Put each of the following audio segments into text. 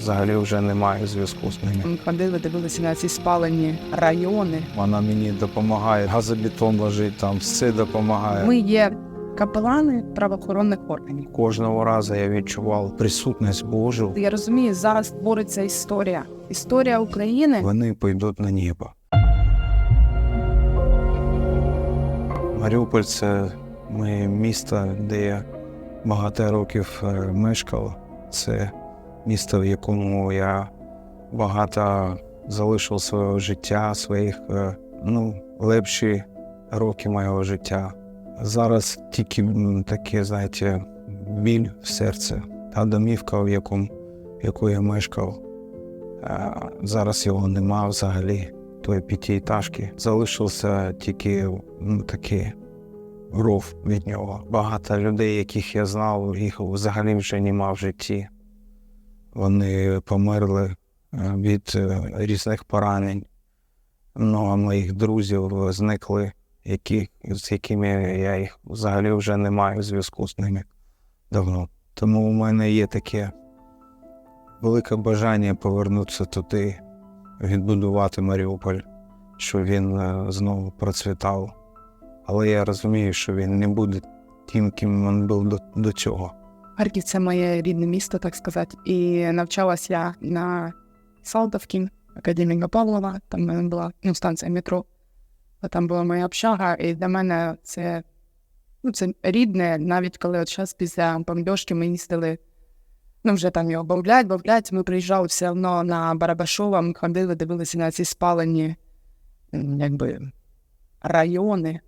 взагалі вже немає зв'язку з ними. Ми ходили, дивилися на ці спалені райони. Вона мені допомагає, газобетон лежить там, все допомагає. Ми є капелани правоохоронних органів. Кожного разу я відчував присутність Божу. Я розумію, зараз твориться історія. Історія України. Вони пойдуть на небо. Маріуполь це моє місто, де я багато років е, мешкав. Це місто, в якому я багато залишив свого життя, своїх е, ну, лепші роки моєго життя. Зараз тільки таке, знаєте, біль в серці. Та домівка, в якому, в яку я мешкав, Зараз його нема взагалі, тої п'ятиэтажки. Залишився тільки ну, такий ров від нього. Багато людей, яких я знав, їх взагалі вже нема в житті. Вони померли е, від е, різних поранень. Много моїх друзів зникли, які, з якими я їх взагалі вже не маю зв'язку з ними давно. Тому у мене є таке велике бажання повернутися туди, відбудувати Маріуполь, щоб він е, знову процвітав. Але я розумію, що він не буде тим, ким він був до, до цього. Харків це моє рідне місто, так сказати. І навчалась я на Салтовській, академіка Павлова. Там в мене була ну, станція метро. Там була моя общага, і для мене це, ну, це рідне, навіть коли от зараз після бомбьошки ми їздили. Ну, вже там його бомблять, бомблять. Ми приїжджали все одно на Барабашова, ми ходили, дивилися на ці спалені якби, райони.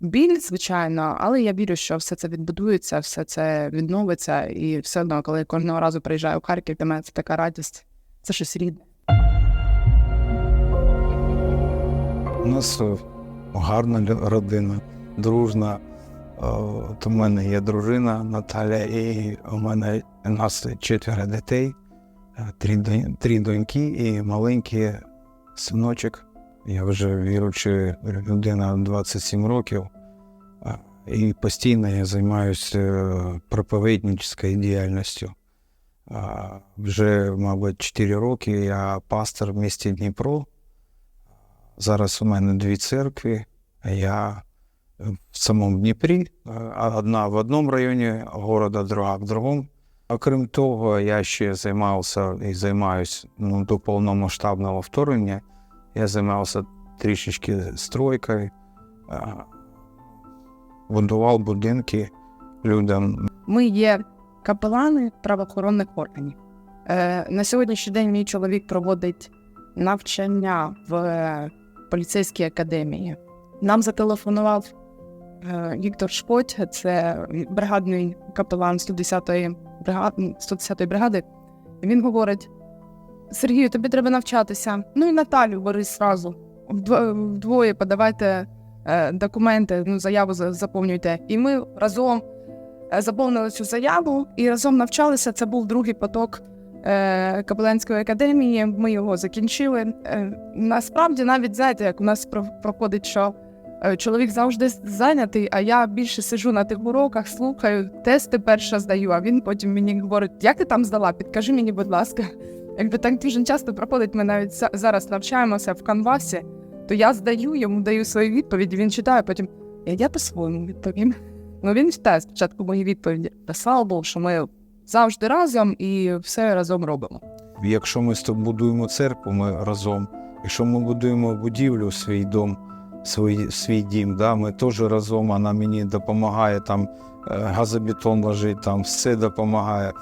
Біль, звичайно, але я вірю, що все це відбудується, все це відновиться, і все одно, коли я кожного разу приїжджаю в Харків, для мене це така радість. Це щось рідне. У нас е, гарна родина, дружна. Е, От у мене є дружина Наталя, і у мене у нас четверо дітей, е, три доньки і маленький синочок. Я вже віруюча людина 27 років. Е, І постійно я займаюся проповідницькою діяльністю. Е, Вже, мабуть, 4 роки я пастор в місті Дніпро. Зараз у мене дві церкви. Я в самому Дніпрі, е, одна в одному районі города, друга в другому. Окрім того, я ще займався і займаюся ну, до повномасштабного вторгнення. Я займався трішечки стройкою, будував будинки людям. Ми є капелани правоохоронних органів. Е, на сьогоднішній день мій чоловік проводить навчання в поліцейській академії. Нам зателефонував е, Віктор Шпоть, це бригадний капелан 110-ї бригади, 110-ї бригади. Він говорить: Сергію, тобі треба навчатися. Ну і Наталю бери. Вдво- Вдвоє подавайте е, документи, ну, заяву заповнюйте. І ми разом е, заповнили цю заяву і разом навчалися. Це був другий поток е, Капеланської академії. Ми його закінчили. Насправді, навіть знаєте, як у нас проходить, що чоловік завжди зайнятий, а я більше сиджу на тих уроках, слухаю, тести перше здаю. А він потім мені говорить: як ти там здала? Підкажи мені, будь ласка. Якби так дуже часто проходить, ми навіть за- зараз навчаємося в канвасі, то я здаю йому, даю свої відповіді. Він читає, потім я, по-своєму відповім. Ну він читає спочатку мої відповіді. Та слава Богу, що ми завжди разом і все разом робимо. Якщо ми з будуємо церкву, ми разом. Якщо ми будуємо будівлю, свій дом, свій, свій дім, да, ми теж разом, вона мені допомагає, там е, газобетон лежить, там все допомагає.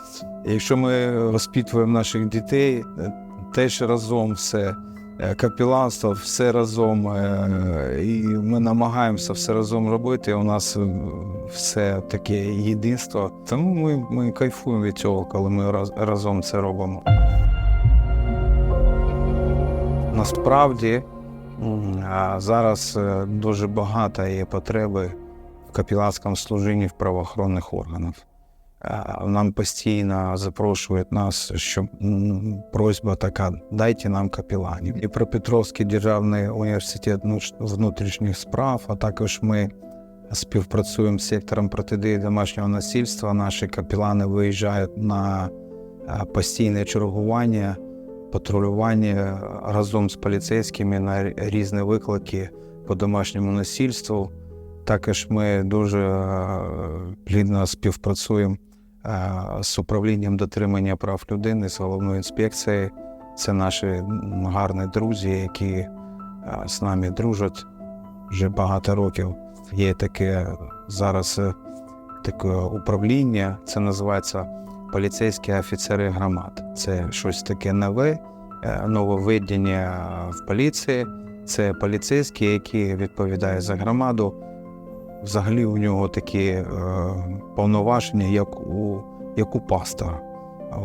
Якщо ми розпітуємо наших дітей, е, теж разом все. Е, Капіланство, все разом, і ми намагаємося все разом робити. У нас все таке єдинство. Тому ми, ми кайфуємо від цього, коли ми раз, разом це робимо. Насправді а зараз е, дуже багато є потреби в капіланському служінні в правоохоронних органах. Нам постійно запрошують нас, що просьба така: дайте нам капіланів. Дніпропетровський державний університет внутрішніх справ, а також ми співпрацюємо з сектором протидії домашнього насильства. Наші капілани виїжджають на постійне чергування, патрулювання разом з поліцейськими на різні виклики по домашньому насильству. Також ми дуже е, плідно співпрацюємо е, з управлінням дотримання прав людини, з головною інспекцією. Це наші гарні друзі, які е, з нами дружать вже багато років. Є таке зараз таке управління, це називається поліцейські офіцери громад. Це щось таке нове, е, нововведення в поліції. Це поліцейський, який відповідає за громаду. Взагалі у нього такі е, повноваження, як у, як у пастора.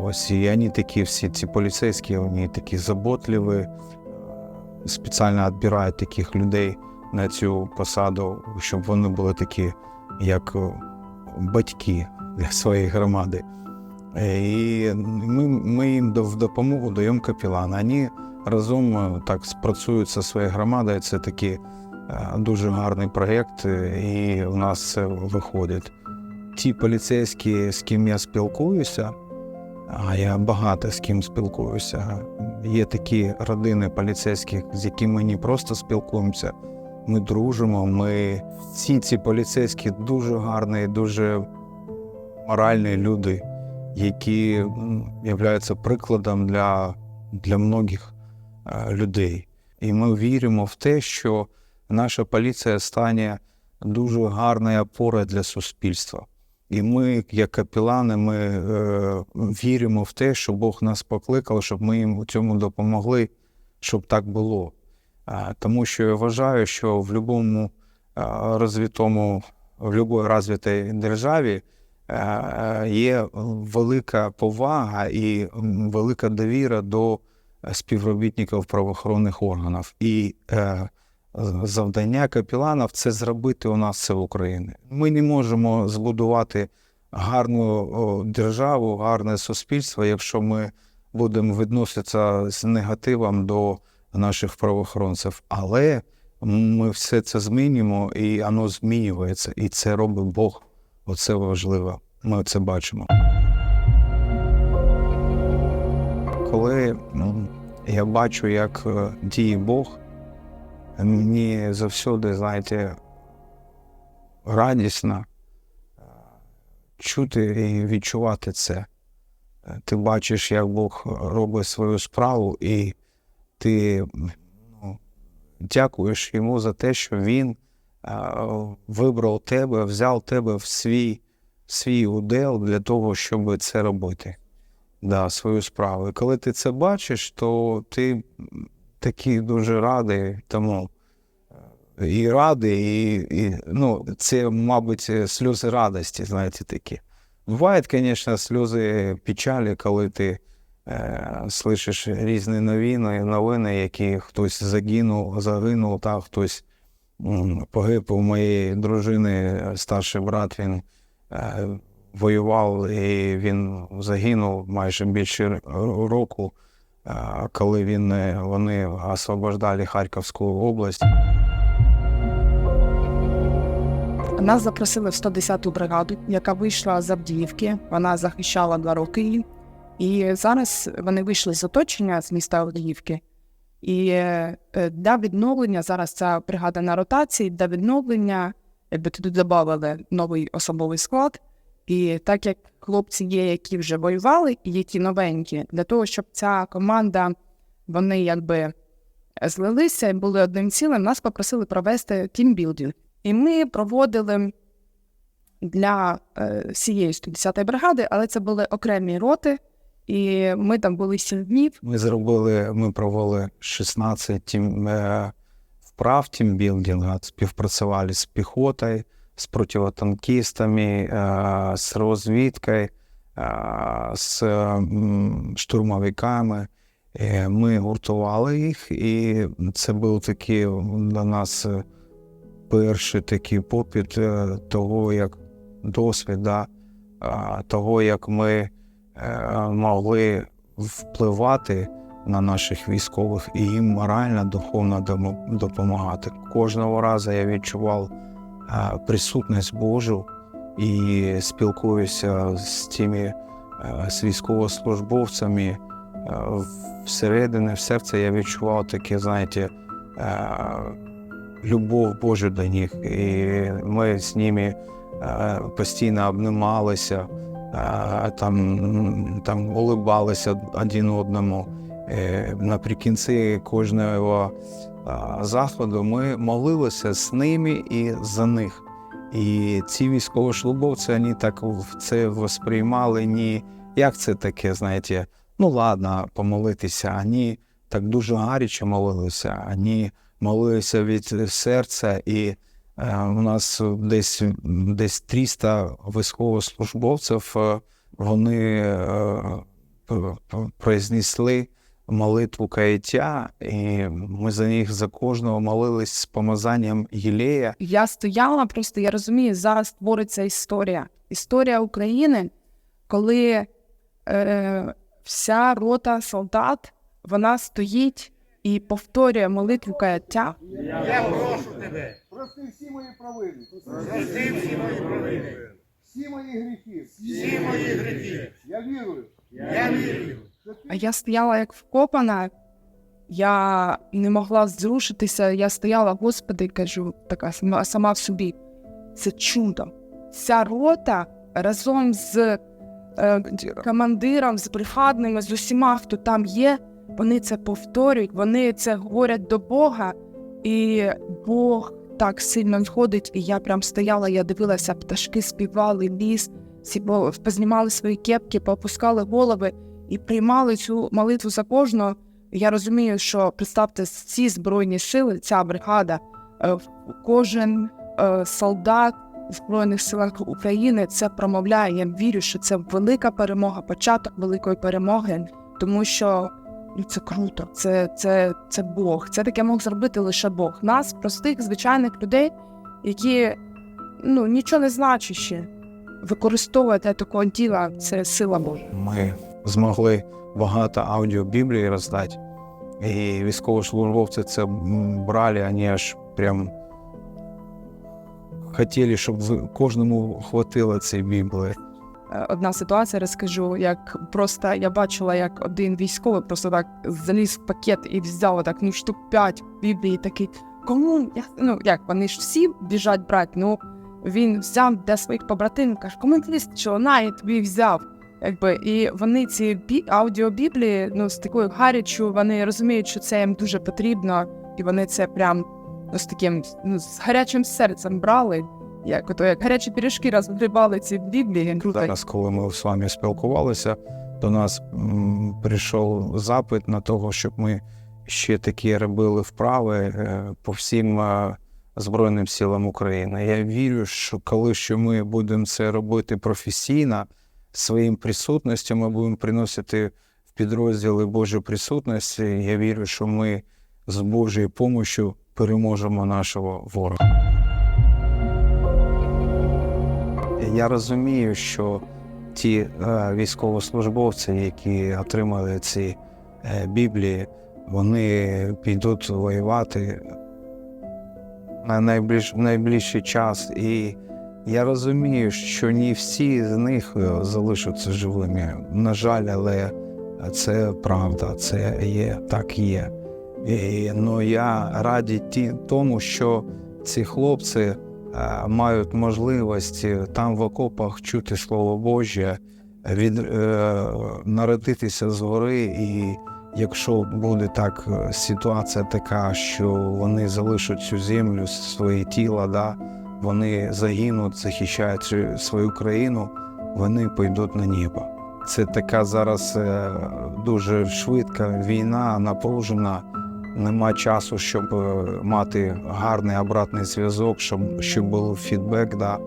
Ось і вони такі всі ці поліцейські, вони такі заботливі, е, спеціально відбирають таких людей на цю посаду, щоб вони були такі, як е, батьки для своєї громади. Е, І ми, ми їм в допомогу даємо капілана. Вони разом е, так спрацюють зі своєю громадою. Це такий е, дуже гарний проєкт, і у нас це виходить. Ті поліцейські, з ким я спілкуюся, а я багато з ким спілкуюся. Є такі родини поліцейських, з якими ми не просто спілкуємося, ми дружимо. Ми всі ці поліцейські дуже гарні, дуже моральні люди, які являються прикладом для, для многих е, людей. І ми віримо в те, що наша поліція стане дуже гарною опорою для суспільства. І ми, як капілани, ми е, віримо в те, що Бог нас покликав, щоб ми їм у цьому допомогли, щоб так було. А, тому що я вважаю, що в будь-якому розвитому, в будь-якій розвитій державі е, є велика повага і велика довіра до співробітників правоохоронних органів. І е, завдання капіланів це зробити у нас це в Україні. Ми не можемо збудувати гарну державу, гарне суспільство, якщо ми будемо відноситися з негативом до наших правоохоронців. Але ми все це змінюємо, і воно змінюється, і це робить Бог. Оце важливо. Ми це бачимо. Коли ну, я бачу, як е, діє Бог, мені завсюди, знаєте, радісно е, чути і відчувати це. Е, Ти бачиш, як Бог робить свою справу, і ти ну, дякуєш йому за те, що він вибрав тебе, взяв тебе в свій, свій удел для того, щоб це робити. Да, свою справу. І коли ти це бачиш, то ти такий дуже радий тому. Е, І радий, і, і ну, це, мабуть, сльози радості, знаєте, такі. Бувають, звісно, сльози печалі, коли ти е, слышиш різні новини, новини, які хтось загинув, загинув, та хтось погиб у моєї дружини, старший брат, він е, воював і він загинув майже більше року, е, коли він, е, вони освобождали Харківську область. Нас запросили в 110-ту бригаду, яка вийшла з Авдіївки. Вона захищала два роки. І зараз вони вийшли з оточення з міста Авдіївки. І е, для відновлення зараз ця бригада на ротації, для відновлення, якби туди додали новий особовий склад. І так як хлопці є, які вже воювали, і які новенькі, для того, щоб ця команда, вони якби злилися і були одним цілим, нас попросили провести тімбілдинг. І ми проводили для е, всієї 110-ї бригади, але це були окремі роти, і ми там були 7 днів. Ми зробили, ми провели 16 тім, е, вправ тімбілдинга, співпрацювали з піхотою, з противотанкістами, е, з розвідкою, е, з штурмовиками. Ми гуртували їх, і це був такий для нас перший такий попит е, того, як досвід, да, того, як ми могли впливати на наших військових і їм морально, духовно допомагати. Кожного разу я відчував е, присутність Божу і спілкуюся з тими е, з військовослужбовцями е, всередині, в серце я відчував таке, знаєте, е, любов Божу до них. І ми з ними е, постійно обнімалися, е, там, там улибалися один одному. Е, Наприкінці кожного заходу ми молилися з ними і за них. І ці військовослужбовці вони так це восприймали ні, як це таке, знаєте, ну ладно, помолитися. Вони так дуже гаряче молилися, вони молилися від серця, і у нас десь, десь 300 військовослужбовців, е, вони е, произнесли молитву каяття, і ми за них за кожного молились з помазанням Єлея. Я стояла, просто я розумію, зараз твориться історія. Історія України, коли е, вся рота солдат вона стоїть і повторює молитву каяття. Прости всі мої провини. Прости всі мої провини. Всі мої гріхи. Всі мої гріхи. Я вірую. Я вірую. А я стояла як вкопана, я не могла зрушитися. Я стояла, Господи, кажу, така сама, сама в собі. Це чудо. Ця рота разом з е, командиром, з бригадними, з усіма, хто там є, вони це повторюють, вони це говорять до Бога, і Бог так сильно входить. І я прям стояла, я дивилася, пташки співали, ліс, всі познімали свої кепки, поопускали голови і приймали цю молитву за кожного. Я розумію, що представте, ці збройні сили, ця бригада, е, кожен е, солдат в Збройних силах України це промовляє. Я вірю, що це велика перемога, початок великої перемоги, тому що ну, це круто, це, це, це Бог. Це таке мог зробити лише Бог. Нас, простих, звичайних людей, які ну, нічого не значущі, використовують для такого діла, це сила Божа. Ми змогли багато аудіобіблій роздати. І військовослужбовці це брали, вони аж прям хотіли, щоб кожному хватило цієї Біблії. Е, Одна ситуація розкажу, як просто я бачила, як один військовий просто так заліз в пакет і взяв так, ну штук п'ять Біблії, такий кому я ну як вони ж всі біжать брати. Ну він взяв для своїх побратимів, каже, кому не вистачило, на я тобі взяв. Якби і вони ці бі аудіобіблії, ну з такою гарячою, вони розуміють, що це їм дуже потрібно, і вони це прям ну, з таким ну, з гарячим серцем брали. Як ото як гарячі пиріжки розгрібали ці біблії. Зараз, коли ми з вами спілкувалися, до нас м, прийшов запит на того, щоб ми ще такі робили вправи е, по всім е, Збройним силам України. Я вірю, що коли що ми будемо це робити професійно, своїм присутністю ми будемо приносити в підрозділи Божої присутності. Я вірю, що ми з Божою допомогою переможемо нашого ворога. Я розумію, що ті е, військовослужбовці, які отримали ці е, Біблії, вони підуть воювати на найближ, найближчий час. І я розумію, що не всі з них е, залишаться живими. На жаль, але це правда, це є, так є. І, ну, я радий тому, що ці хлопці мають можливість е, там в окопах чути Слово Боже, від, е, народитися згори, і якщо буде так е, ситуація така, що вони залишать цю землю, своє тіло, да, вони загинуть, захищаючи свою країну, вони пойдуть на небо. Це така зараз е, дуже швидка війна, напружена. Нема часу, щоб е, мати гарний обратний зв'язок, щоб, щоб був фідбек. Да.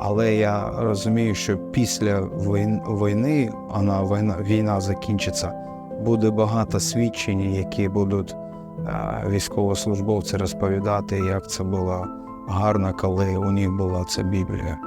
Але я розумію, що після війн- війни, вона війна, війна закінчиться, буде багато свідчень, які будуть е, військовослужбовці розповідати, як це було гарно, коли у них була ця Біблія.